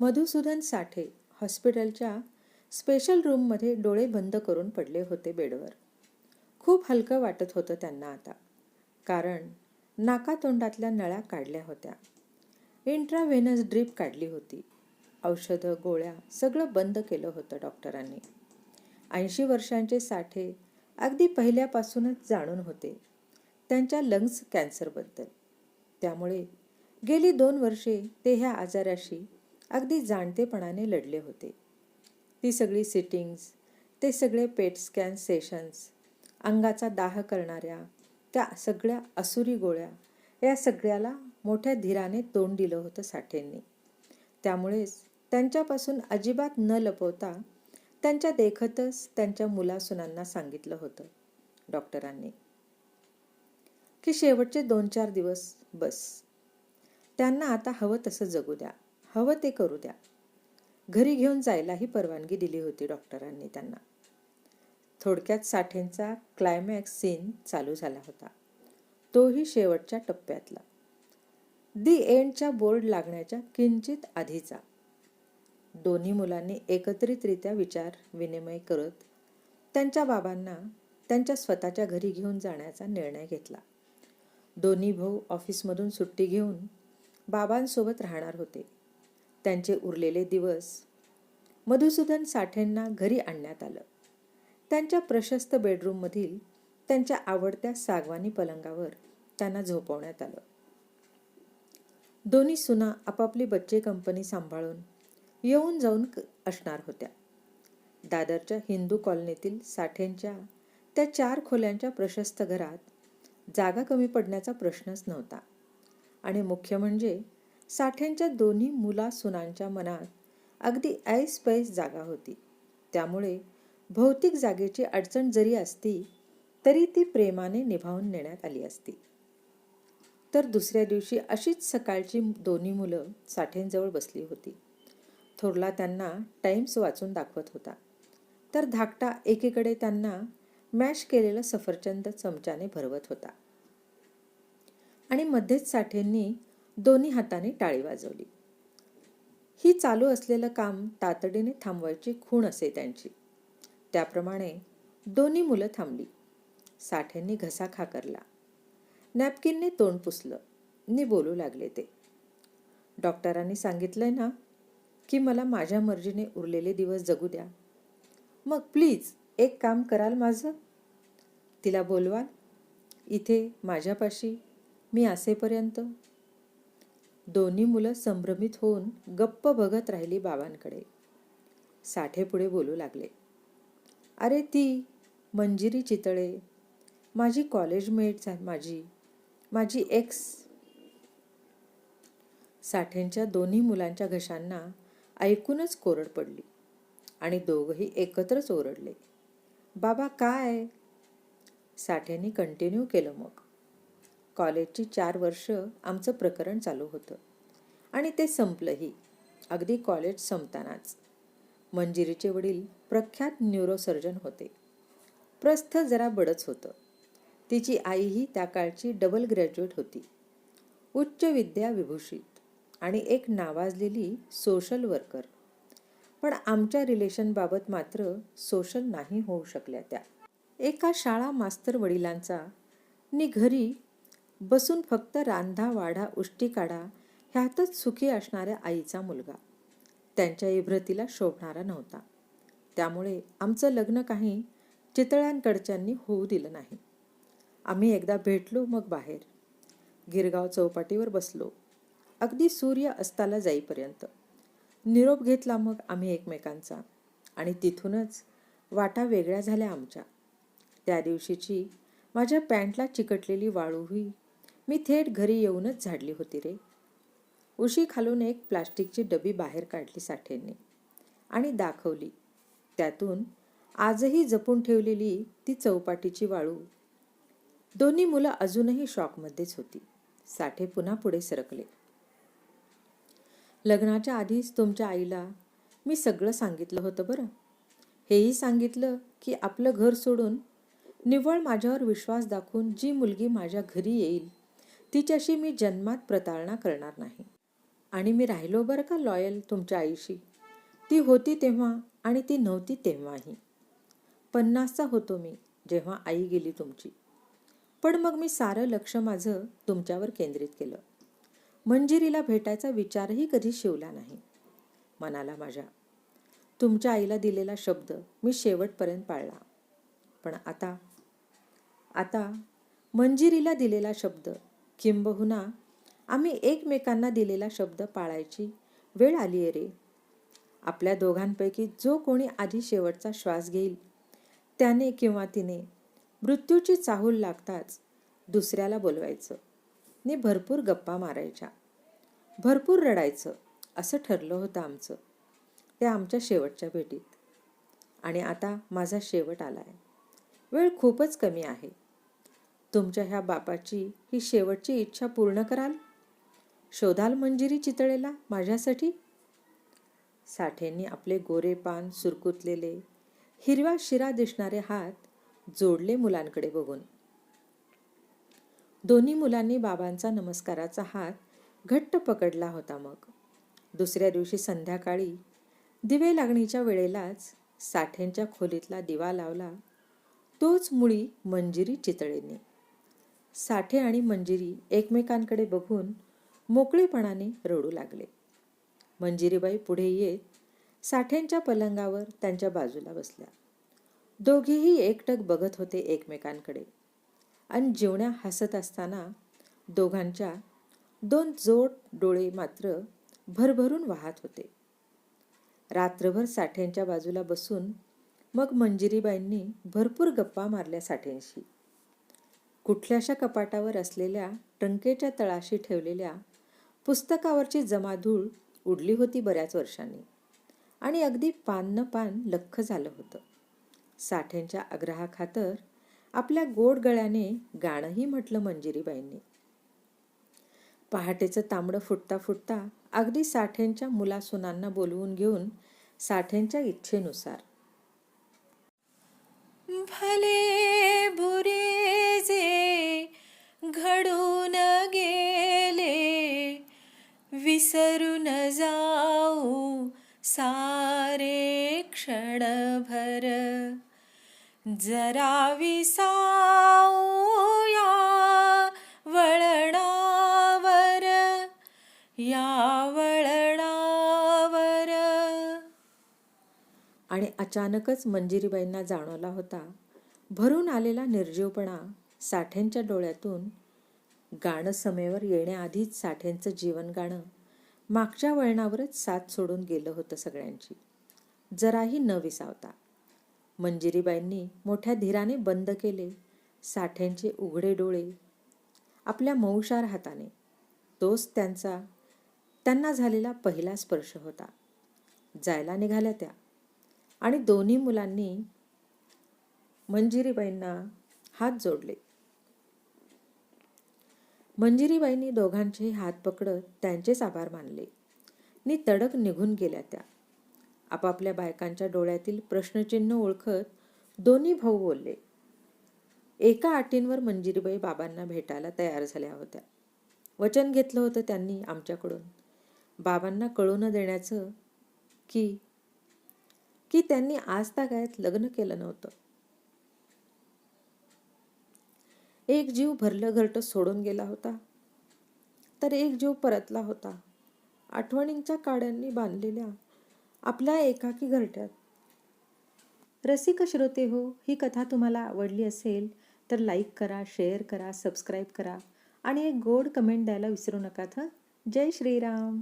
मधुसूदन साठे हॉस्पिटलच्या स्पेशल रूममध्ये डोळे बंद करून पडले होते बेडवर. खूप हलकं वाटत होतं त्यांना आता कारण नाकातोंडातल्या नळ्या काढल्या होत्या. इंट्राव्हेनस ड्रीप काढली होती. औषधं गोळ्या सगळं बंद केलं होतं डॉक्टरांनी. ऐंशी वर्षांचे साठे अगदी पहिल्यापासूनच जाणून होते त्यांच्या लंग्स कॅन्सरबद्दल. त्यामुळे गेली दोन वर्षे ते ह्या आजाराशी अगदी जाणतेपणाने लढले होते. ती सगळी सिटिंग्स ते सगळे पेट स्कॅन सेशन्स अंगाचा दाह करणाऱ्या त्या सगळ्या असुरी गोळ्या या सगळ्याला मोठ्या धीराने तोंड दिलं होतं साठेंनी. त्यामुळेच त्यांच्यापासून अजिबात न लपवता त्यांच्या देखतच त्यांच्या मुलासुनांना सांगितलं होतं डॉक्टरांनी. की शेवटचे दोन चार दिवस बस. त्यांना आता हवं तसं जगू द्या. हवं ते करू द्या. घरी घेऊन जायलाही परवानगी दिली होती डॉक्टरांनी त्यांना. थोडक्यात साठेंचा क्लायमॅक्स सीन चालू झाला होता. तोही शेवटच्या टप्प्यातला. दी एंडच्या बोर्ड लागण्याच्या किंचित आधीचा. दोन्ही मुलांनी एकत्रितरित्या विचार विनिमय करत त्यांच्या बाबांना त्यांच्या स्वतःच्या घरी घेऊन जाण्याचा निर्णय घेतला. दोन्ही भाऊ ऑफिसमधून सुट्टी घेऊन बाबांसोबत राहणार होते. त्यांचे उरलेले दिवस. मधुसूदन साठेंना घरी आणण्यात आलं. त्यांच्या प्रशस्त बेडरूममधील त्यांच्या आवडत्या सागवानी पलंगावर त्यांना झोपवण्यात आलं. दोन्ही सुना आपापली बच्चे कंपनी सांभाळून येऊन जाऊन असणार होत्या. दादरच्या हिंदू कॉलनीतील साठेंच्या त्या चार खोल्यांच्या प्रशस्त घरात जागा कमी पडण्याचा प्रश्नच नव्हता. आणि मुख्य म्हणजे साठ्यांच्या दोन्ही मुला सुनांच्या मनात अगदी ऐस पैस जागा होती. त्यामुळे भौतिक जागेची अडचण जरी असती तरी ती प्रेमाने निभावून नेण्यात आली असती. तर दुसऱ्या दिवशी अशीच सकाळची दोन्ही मुलं साठेंजवळ बसली होती. थोरला त्यांना टाइम्स वाचून दाखवत होता. तर धाकटा एकीकडे त्यांना मॅश केलेलं सफरचंद चमच्याने भरवत होता. आणि मध्येच साठेंनी दोन्ही हाताने टाळी वाजवली. ही चालू असलेलं काम तातडीने थांबवायची खूण असे त्यांची. त्याप्रमाणे दोन्ही मुलं थांबली. साठ्यांनी घसा खाकरला नॅपकिनने तोंड पुसलं. नि बोलू लागले ते. डॉक्टरांनी सांगितलंय ना की मला माझ्या मर्जीने उरलेले दिवस जगू द्या. मग प्लीज एक काम कराल माझं? तिला बोलवाल इथे माझ्यापाशी मी असेपर्यंत दोन्ही मुलं संभ्रमित होऊन गप्प बघत राहिली बाबांकडे. साठे पुढे बोलू लागले. अरे ती मंजिरी चितळे माझी कॉलेजमेट माझी माझी एक्स साठेंच्या दोन्ही मुलांच्या घशांना ऐकूनच कोरड पडली आणि दोघंही एकत्रच ओरडले. बाबा काय? साठ्यांनी कंटिन्यू केलं मग. कॉलेजची चार वर्ष आमचं प्रकरण चालू होतं. आणि ते संपलंही. अगदी कॉलेज संपतानाच. मंजिरीचे वडील प्रख्यात न्यूरोसर्जन होते. प्रस्थ जरा बडच होतं. तिची आईही त्या काळची डबल ग्रॅज्युएट होती. उच्च विद्या विभूषित आणि एक नावाजलेली सोशल वर्कर. पण आमच्या रिलेशनबाबत मात्र सोशल नाही होऊ शकल्या त्या. एका शाळा मास्तर वडिलांचा नि घरी बसून फक्त रांधा वाढा उष्टी काढा ह्यातच सुखी असणाऱ्या आईचा मुलगा. त्यांच्या इभ्रतीला शोभणारा नव्हता. त्यामुळे आमचं लग्न काही चितळ्यांकडच्यांनी होऊ दिलं नाही. आम्ही एकदा भेटलो मग बाहेर. गिरगाव चौपाटीवर बसलो. अगदी सूर्य अस्ताला जाईपर्यंत. निरोप घेतला मग आम्ही एकमेकांचा. आणि तिथूनच वाटा वेगळ्या झाल्या आमच्या. त्या दिवशीची माझ्या पॅन्टला चिकटलेली वाळूही मी थेट घरी येऊनच झाडली होती रे. उशी खालून एक प्लास्टिकची डबी बाहेर काढली साठेंनी आणि दाखवली. त्यातून आजही जपून ठेवलेली ती चौपाटीची वाळू. दोन्ही मुलं अजूनही शॉकमध्येच होती. साठे पुन्हा पुढे सरकले. लग्नाच्या आधीच तुमच्या आईला मी सगळं सांगितलं होतं बरं. हेही सांगितलं की आपलं घर सोडून निव्वळ माझ्यावर विश्वास दाखवून जी मुलगी माझ्या घरी येईल तिच्याशी मी जन्मात प्रतारणा करणार नाही. आणि मी राहिलो बरं का लॉयल तुमच्या आईशी? ती होती तेव्हा आणि ती नव्हती तेव्हाही. पन्नासचा होतो मी जेव्हा आई गेली तुमची. पण मग मी सारं लक्ष माझं तुमच्यावर केंद्रित केलं. मंजिरीला भेटायचा विचारही कधी शिवला नाही. मनाला माझ्या. तुमच्या आईला दिलेला शब्द मी शेवटपर्यंत पाळला. पण आता आता मंजिरीला दिलेला शब्द किंबहुना आम्ही एकमेकांना दिलेला शब्द पाळायची वेळ आली आहे रे. आपल्या दोघांपैकी जो कोणी आधी शेवटचा श्वास घेईल त्याने किंवा तिने मृत्यूची चाहूल लागताच दुसऱ्याला बोलवायचं. ने भरपूर गप्पा मारायच्या. भरपूर रडायचं असं ठरलं होतं आमचं. त्या आमच्या शेवटच्या भेटीत. आणि आता माझा शेवट आला आहे वेळ खूपच कमी आहे. तुमच्या ह्या बापाची ही शेवटची इच्छा पूर्ण कराल? शोधाल मंजिरी चितळेला माझ्यासाठी? साठेंनी आपले गोरे पान सुरकुतलेले हिरवा शिरा दिसणारे हात जोडले मुलांकडे बघून. दोन्ही मुलांनी बाबांचा नमस्काराचा हात घट्ट पकडला होता मग. दुसऱ्या दिवशी संध्याकाळी दिवे लागणीच्या वेळेलाच साठ्यांच्या खोलीतला दिवा लावला तोच मुळी मंजिरी चितळेने. साठे आणि मंजिरी एकमेकांकडे बघून मोकळेपणाने रडू लागले. मंजिरीबाई पुढे येत साठ्यांच्या पलंगावर त्यांच्या बाजूला बसल्या. दोघेही एकटक बघत होते एकमेकांकडे. आणि जेवण्या हसत असताना दोघांच्या दोन जोड डोळे मात्र भरभरून वाहत होते. रात्रभर साठ्यांच्या बाजूला बसून मग मंजिरीबाईंनी भरपूर गप्पा मारल्या साठ्यांशी कुठल्याशा कपाटावर असलेल्या टंकेच्या तळाशी ठेवलेल्या पुस्तकावरची जमाधूळ उडली होती बऱ्याच वर्षांनी. आणि अगदी पान पान लख्ख झालं होतं. साठ्यांच्या आग्रहाखातर आपल्या गोड गळ्याने गाणंही म्हटलं मंजिरीबाईंनी. पहाटेचं तांबडं फुटता फुटता अगदी साठ्यांच्या मुलासुनांना बोलवून घेऊन साठ्यांच्या इच्छेनुसार भले बुरे जे घडून गेले विसरून जाऊ सारे क्षणभर. जरा विसाऊ आणि अचानकच मंजिरीबाईंना जाणवला होता. भरून आलेला निर्जीवपणा साठ्यांच्या डोळ्यातून गाणं समेवर येण्याआधीच साठ्यांचं जीवन गाणं मागच्या वळणावरच साथ सोडून गेलं होतं सगळ्यांची. जराही न विसावता. मंजिरीबाईंनी मोठ्या धीराने बंद केले साठ्यांचे उघडे डोळे आपल्या मऊशार हाताने. तोच त्यांचा त्यांना झालेला पहिला स्पर्श होता. जायला निघाल्या त्या. आणि दोन्ही मुलांनी मंजिरीबाईंना हात जोडले. मंजिरीबाईंनी दोघांचे हात पकडत त्यांचेच आभार मानले. नि तडक निघून गेल्या त्या. आपापल्या बायकांच्या डोळ्यातील प्रश्नचिन्ह ओळखत दोन्ही भाऊ बोलले. एका अटींवर मंजिरीबाई बाबांना भेटायला तयार झाल्या होत्या. वचन घेतलं होतं त्यांनी आमच्याकडून. बाबांना कळू न देण्याचं की की त्यांनी आज तागायत लग्न केलं नव्हतं. एक जीव भरलं घरट सोडून गेला होता. तर एक जीव परतला होता. आठवणींच्या काड्यांनी बांधलेल्या आपल्या एकाकी घरट्यात. रसिक श्रोते हो ही कथा तुम्हाला आवडली असेल तर लाईक करा शेअर करा सबस्क्राईब करा आणि एक गोड कमेंट द्यायला विसरू नका हं? जय श्रीराम.